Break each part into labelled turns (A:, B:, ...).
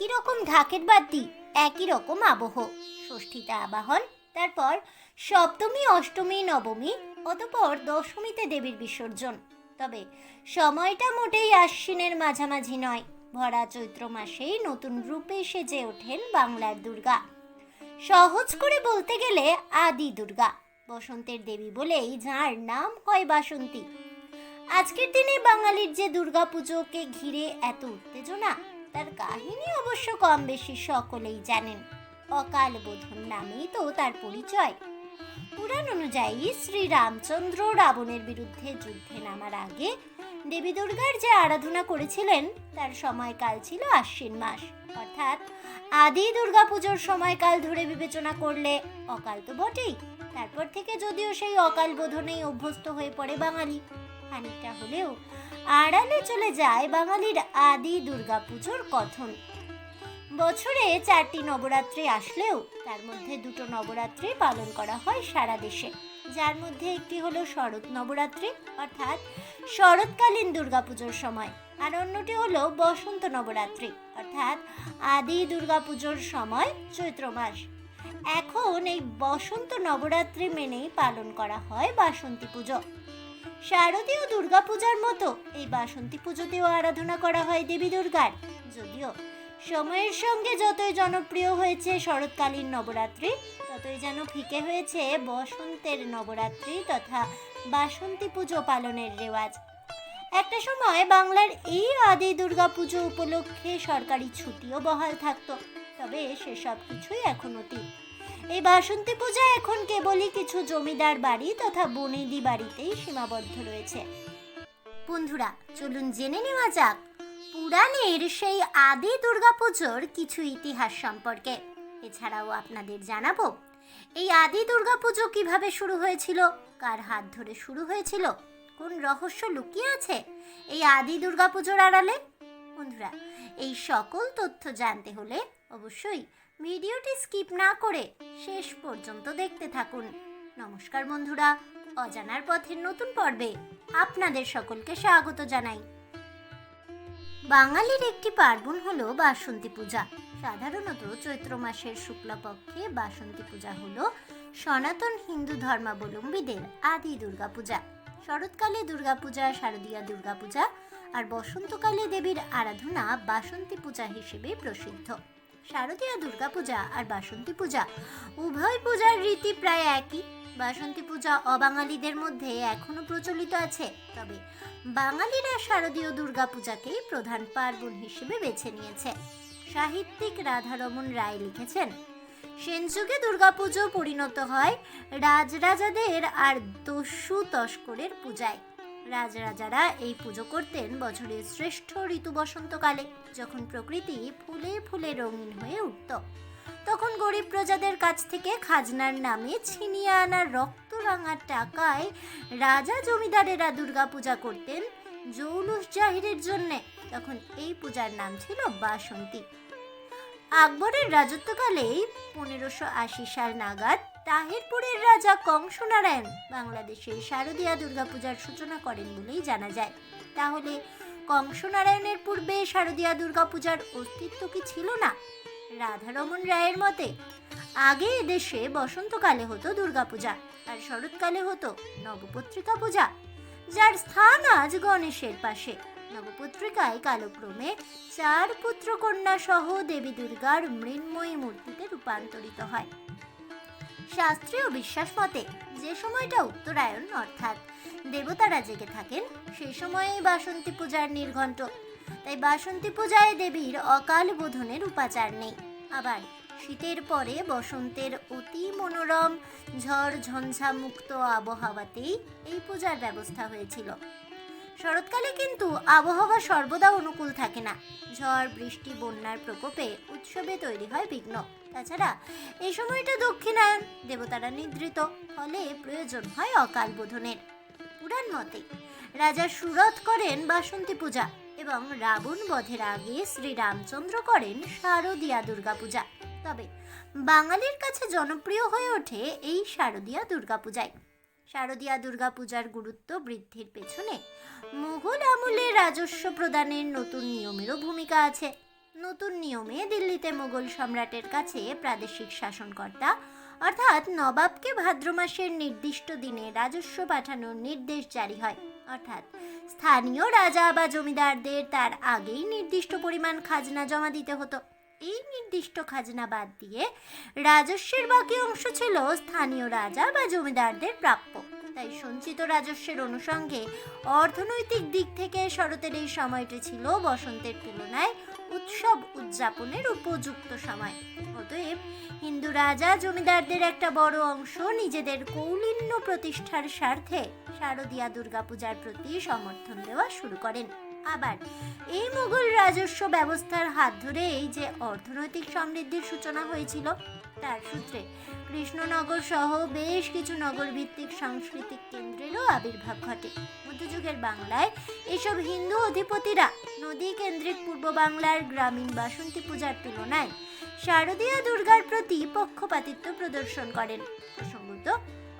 A: একই রকম ঢাকের বাদ্যি একই রকম আবহ। ষষ্ঠীতে আবাহন, তারপর সপ্তমী, অষ্টমী, নবমী অতপর দশমীতে দেবীর বিসর্জন। তবে সময়টা মোটেই আশ্বিনের মাঝামাঝি নয়, ভরা চৈত্র মাসেই নতুন রূপে সেজে ওঠেন বাংলার দুর্গা। সহজ করে বলতে গেলে আদি দুর্গা, বসন্তের দেবী বলেই যার নাম হয় বাসন্তী। আজকের দিনে বাঙালির যে দুর্গাপুজোকে ঘিরে এত উত্তেজনা তার কাহিনী অবশ্য কম বেশি সকলেই জানেন। অকাল বোধন নামেই তো তার পরিচয়। পুরাণ অনুযায়ী শ্রী রামচন্দ্র রাবণের বিরুদ্ধে যুদ্ধে নামার আগে দেবী দুর্গার যে আরাধনা করেছিলেন, তার সময়কাল ছিল আশ্বিন মাস। অর্থাৎ আদি দুর্গাপুজোর সময়কাল ধরে বিবেচনা করলে অকাল তো বটেই। তারপর থেকে যদিও সেই অকাল বোধনেই অভ্যস্ত হয়ে পড়ে বাঙালি। খানিকটা হলেও আড়ালে চলে যায় বাঙালির আদি দুর্গাপুজোর কথন। বছরে চারটি নবরাত্রি আসলেও তার মধ্যে দুটো নবরাত্রি পালন করা হয় সারা দেশে। যার মধ্যে একটি হলো শরৎ নবরাত্রি, অর্থাৎ শরৎকালীন দুর্গাপুজোর সময়। আর অন্যটি হলো বসন্ত নবরাত্রি, অর্থাৎ আদি দুর্গাপুজোর সময় চৈত্র মাস। এখন এই বসন্ত নবরাত্রি মেনেই পালন করা হয় বাসন্তী পুজো। শারদীয় দুর্গাপূজার মতো এই বাসন্তী পুজোতেও আরাধনা করা হয় দেবী দুর্গার। যদিও সময়ের সঙ্গে যতই জনপ্রিয় হয়েছে শরৎকালীন নবরাত্রি, ততই যেন ফিকে হয়েছে বসন্তের নবরাত্রি তথা বাসন্তী পুজো পালনের রেওয়াজ। একটা সময় বাংলার এই আদি দুর্গাপুজো উপলক্ষে সরকারি ছুটিও বহাল থাকতো, তবে সেসব কিছুই এখন অতীত। এই বাসন্তী পূজা এখন কেবলই কিছু জমিদার বাড়ি তথা বনেদি বাড়িতেই সীমাবদ্ধ রয়েছে। বন্ধুরা, চলুন জেনে নেওয়া যাক, পুরাণের সেই আদি দুর্গাপুজোর কিছু ইতিহাস সম্পর্কে। এছাড়াও আপনাদের জানাব, এই আদি দুর্গাপুজো কীভাবে শুরু হয়েছিল, কার হাত ধরে শুরু হয়েছিল, কোন রহস্য লুকিয়ে আছে, এই আদি দুর্গাপুজোর আড়ালে? বন্ধুরা, এই সকল তথ্য জানতে হলে অবশ্যই ভিডিওটি স্কিপ না করে শেষ পর্যন্ত দেখতে থাকুন। নমস্কার বন্ধুরা, অজানার পথের নতুন পর্বে আপনাদের সকলকে স্বাগত জানাই। বাঙালির একটি পার্বণ হলো বাসন্তী পূজা। সাধারণত চৈত্র মাসের শুক্লপক্ষে বাসন্তী পূজা হলো সনাতন হিন্দু ধর্মাবলম্বীদের আদি দুর্গাপূজা। শরৎকালে দুর্গাপূজা, শারদীয়া দুর্গাপূজা আর বসন্তকালে দেবীর আরাধনা বাসন্তী পূজা হিসেবে প্রসিদ্ধ। শারদীয়া দুর্গাপূজা আর বাসন্তী পূজা। উভয় পূজার রীতি প্রায় একই। বাসন্তী পূজা অবাঙালিদের মধ্যে এখনও প্রচলিত আছে। তবে বাঙালিরা শারদীয় দুর্গাপূজাকেই প্রধান পার্বণ হিসেবে বেছে নিয়েছে। সাহিত্যিক রাধারমন রায় লিখেছেন, সেন যুগে দুর্গাপুজো পরিণত হয় রাজরাজাদের আর দস্যু তস্করের পূজায়। রাজরাজারা এই পুজো করতেন বছরের শ্রেষ্ঠ ঋতু বসন্তকালে, যখন প্রকৃতি ফুলে ফুলে রঙিন হয়ে উঠত। তখন গরিব প্রজাদের কাছ থেকে খাজনার নামে ছিনিয়ে রক্ত রাঙা টাকায় রাজা জমিদারেরা দুর্গাপূজা করতেন জৌলুস জাহিরের জন্যে। তখন এই পূজার নাম ছিল বাসন্তী। আকবরের রাজত্বকালেই পনেরোশো আশি সাল নাগাদ তাহিরপুরের রাজা কংসনারায়ণ বাংলাদেশে শারদীয়া দুর্গাপূজার সূচনা করেন বলেই জানা যায়। তাহলে কংসনারায়ণের পূর্বে শারদীয়া দুর্গাপূজার অস্তিত্ব কি ছিল না? রাধারমন রায়ের মতে, আগে এদেশে বসন্তকালে হতো দুর্গাপূজা আর শরৎকালে হতো নবপত্রিকা পূজা, যার স্থান আজ গণেশের পাশে। নবপত্রিকায় কালক্রমে চার পুত্র কন্যা সহ দেবী দুর্গার মৃন্ময়ী মূর্তিতে রূপান্তরিত হয়। শাস্ত্রীয় বিশ্বাস মতে যে সময়টা উত্তরায়ণ, অর্থাৎ দেবতারা জেগে থাকেন সেই সময়েই বাসন্তী পূজার নির্ঘণ্ট। তাই বাসন্তী পূজায় দেবীর অকাল বোধনের উপাচার নেই। আবার শীতের পরে বসন্তের অতি মনোরম ঝড় ঝঞ্ঝা আবহাওয়াতেই এই পূজার ব্যবস্থা হয়েছিল। শরৎকালে কিন্তু আবহাওয়া সর্বদা অনুকূল থাকে না। ঝড়, বৃষ্টি, বন্যার প্রকোপে উৎসবে তৈরি হয় বিঘ্ন। তাছাড়া এই সময়টা দক্ষিণায়ন, দেবতারা নিদ্রিত, ফলে প্রয়োজন হয় অকাল বোধনের। পুরাণ মতে, রাজা সুরত করেন বাসন্তী পূজা এবং রাবণ বধের আগে শ্রী রামচন্দ্র করেন শারদীয়া দুর্গাপূজা। তবে বাঙালির কাছে জনপ্রিয় হয়ে ওঠে এই শারদীয়া দুর্গাপূজায়। শারদীয়া দুর্গাপূজার গুরুত্ব বৃদ্ধির পেছনে মুঘল আমলে রাজস্ব প্রদানের নতুন নিয়মেরও ভূমিকা আছে। নতুন নিয়মে দিল্লিতে মোগল সম্রাটের কাছে প্রাদেশিক শাসনকর্তা, অর্থাৎ নবাবকে ভাদ্র মাসের নির্দিষ্ট দিনে রাজস্ব পাঠানোর নির্দেশ জারি হয়। অর্থাৎ স্থানীয় রাজা বা জমিদারদের তার আগেই নির্দিষ্ট পরিমাণ খাজনা জমা দিতে হতো। এই নির্দিষ্ট খাজনা বাদ দিয়ে রাজস্বের বাকি অংশ ছিল স্থানীয় রাজা বা জমিদারদের প্রাপ্য। তাই সঞ্চিত রাজস্বের অনুষঙ্গে অর্থনৈতিক দিক থেকে শরতের এই সময়টি ছিল বসন্তের তুলনায় উৎসব উদযাপনের উপযুক্ত সময়। অতএব হিন্দু রাজা জমিদারদের একটা বড় অংশ নিজেদের কৌলিন্য প্রতিষ্ঠার স্বার্থে শারদীয়া দুর্গাপূজার প্রতি সমর্থন দেওয়া শুরু করেন। আবার এই মুঘল রাজস্ব ব্যবস্থার হাত ধরেই যে অর্থনৈতিক সমৃদ্ধির সূচনা হয়েছিল, তার সূত্রে কৃষ্ণনগর সহ বেশ কিছু নগর ভিত্তিক সাংস্কৃতিক কেন্দ্রেরও আবির্ভাব ঘটে। মধ্যযুগের বাংলায় এসব হিন্দু অধিপতিরা নদী কেন্দ্রিক পূর্ব বাংলার গ্রামীণ বাসন্তী পূজার তুলনায় শারদীয় দুর্গার প্রতি পক্ষপাতিত্ব প্রদর্শন করেন। প্রসঙ্গত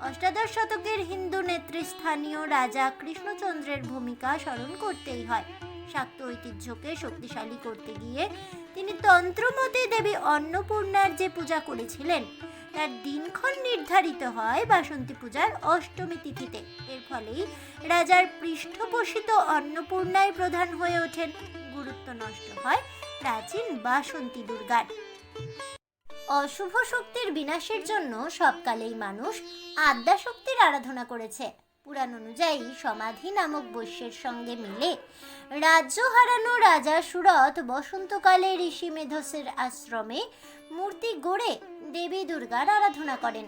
A: অষ্টাদশ শতকের হিন্দু নেতৃস্থানীয় রাজা কৃষ্ণচন্দ্রের ভূমিকা স্মরণ করতেই হয়। শাক্ত ঐতিহ্যকে শক্তিশালী করতে গিয়ে তিনি তন্ত্রমতে দেবী অন্নপূর্ণার যে পূজা করেছিলেন, তার দিনক্ষণ নির্ধারিত হয় বাসন্তী পূজার অষ্টমী তিথিতে। এর ফলেই রাজার পৃষ্ঠপোষিত অন্নপূর্ণায় প্রধান হয়ে ওঠেন। গুরুত্ব নষ্ট হয় প্রাচীন বাসন্তী দুর্গার। অশুভ শক্তির বিনাশের জন্য সবকালেই মানুষ আদ্যা শক্তির আরাধনা করেছে। পুরাণ অনুযায়ী সমাধি নামক বৈশ্যের সঙ্গে মিলে রাজ্য হারানো রাজা সুরত বসন্তকালে ঋষি মেধসের আশ্রমে মূর্তি গড়ে দেবী দুর্গার আরাধনা করেন,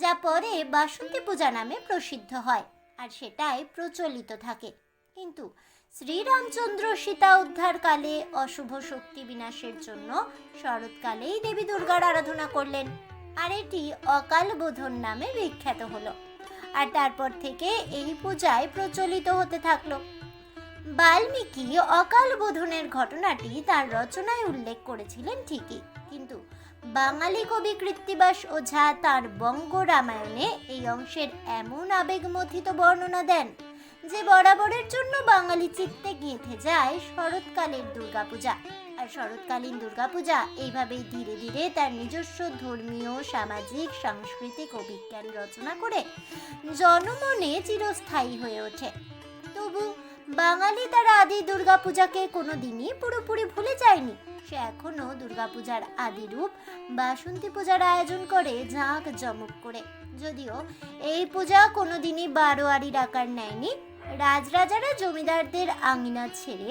A: যা পরে বাসন্তী পূজা নামে প্রসিদ্ধ হয়, আর সেটাই প্রচলিত থাকে। কিন্তু শ্রীরামচন্দ্র সীতা উদ্ধারকালে অশুভ শক্তি বিনাশের জন্য শরৎকালেই দেবী দুর্গার আরাধনা করলেন। আর এটি অকাল বোধন নামে বিখ্যাত হলো। আর তারপর থেকে এই পূজায় প্রচলিত হতে থাকল। বাল্মীকি অকাল বোধনের ঘটনাটি তার রচনায় উল্লেখ করেছিলেন ঠিকই। কিন্তু বাঙালি কবি কৃত্তিবাস ওঝা তার বঙ্গ রামায়ণে এই অংশের এমন আবেগমথিত বর্ণনা দেন যে বরাবরের জন্য বাঙালি চিত্তে গেঁথে যায় শরৎকালের দুর্গাপূজা। আর শরৎকালীন দুর্গাপূজা এইভাবেই ধীরে ধীরে তার নিজস্ব ধর্মীয়, সামাজিক, সাংস্কৃতিক অভিজ্ঞান রচনা করে জনমনে চিরস্থায়ী হয়ে ওঠে। তবু বাঙালি তার আদি দুর্গাপূজাকে কোনো দিনই পুরোপুরি ভুলে যায়নি। সে এখনও দুর্গাপূজার আদি রূপ বাসন্তী পূজার আয়োজন করে ঝাঁক জমক করে। যদিও এই পূজা কোনোদিনই বারোয়ারির আকার নেয়নি রাজরাজারা জমিদারদের আঙিনা ছেড়ে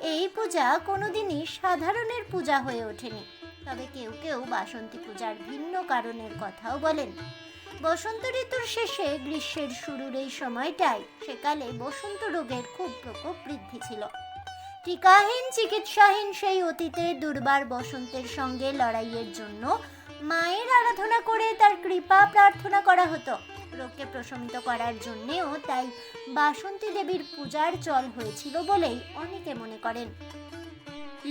A: এই পূজা কোনোদিনই সাধারণের পূজা হয়ে ওঠেনি। তবে কেউ কেউ বাসন্তী পূজার ভিন্ন কারণের কথাও বলেন। বসন্ত ঋতুর শেষে গ্রীষ্মের শুরুর এই সময়টাই সেকালে বসন্ত রোগের খুব প্রকোপ বৃদ্ধি ছিল। টিকাহীন, চিকিৎসাহীন সেই অতীতে দুর্বার বসন্তের সঙ্গে লড়াইয়ের জন্য মায়ের আরাধনা করে তার কৃপা প্রার্থনা করা হতো। রোগকে প্রশমিত করার জন্যেও তাই বাসন্তী দেবীর পূজার চল হয়েছিল বলেই অনেকে মনে করেন।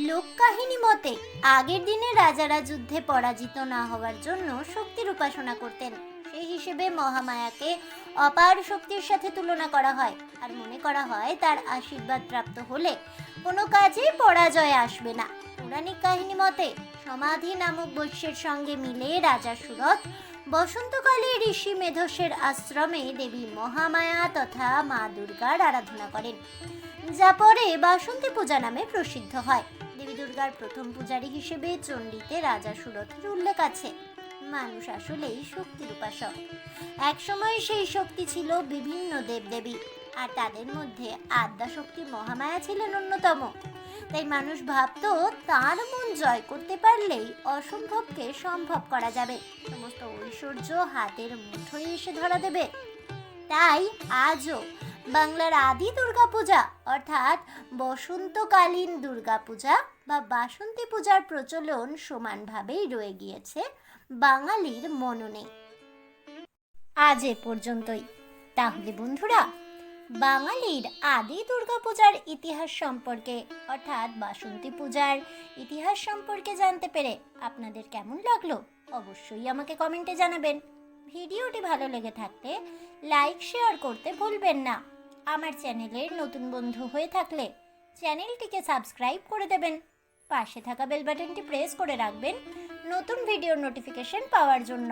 A: লোককাহিনী মতে, আগের দিনে রাজারা যুদ্ধে পরাজিত না হওয়ার জন্য শক্তির উপাসনা করতেন। সেই হিসেবে মহামায়াকে অপার শক্তির সাথে তুলনা করা হয়। আর মনে করা হয়, তার আশীর্বাদ প্রাপ্ত হলে কোনো কাজে পরাজয় আসবে না। পৌরাণিক কাহিনী মতে, সমাধি নামক বৈশ্যের সঙ্গে মিলে রাজা সুরত বসন্তকালে ঋষি মেধসের আশ্রমে দেবী মহামায়া তথা মা দুর্গার আরাধনা করেন, যা পরে বাসন্তী পূজা নামে প্রসিদ্ধ হয়। দেবী দুর্গার প্রথম পূজারী হিসেবে চণ্ডীতে রাজা সুরথের উল্লেখ আছে। মানুষ আসলেই শক্তির উপাসক। একসময় সেই শক্তি ছিল বিভিন্ন দেবদেবী, আর তাদের মধ্যে আদ্যা শক্তি মহামায়া ছিলেন অন্যতম। তাই মানুষ ভাবতো তার মন জয় করতে পারলেই অসম্ভবকে সম্ভব করা যাবে। সমস্ত ঐশ্বর্য হাতের মুঠোয় এসে ধরা দেবে। তাই আজও বাংলার আদি দুর্গাপূজা, অর্থাৎ বসন্তকালীন দুর্গাপূজা বা বাসন্তী পূজার প্রচলন সমানভাবেই রয়ে গিয়েছে বাঙালির মননে। আজ এ পর্যন্তই। তাহলে বন্ধুরা বাঙালির আদি দুর্গাপূজার ইতিহাস সম্পর্কে, অর্থাৎ বাসন্তী পূজার ইতিহাস সম্পর্কে জানতে পেরে আপনাদের কেমন লাগল অবশ্যই আমাকে কমেন্টে জানাবেন। ভিডিওটি ভালো লেগে থাকলে লাইক, শেয়ার করতে ভুলবেন না। আমার চ্যানেলের নতুন বন্ধু হয়ে থাকলে চ্যানেলটিকে সাবস্ক্রাইব করে দেবেন। পাশে থাকা বেল বাটনটি প্রেস করে রাখবেন নতুন ভিডিওর নোটিফিকেশন পাওয়ার জন্য।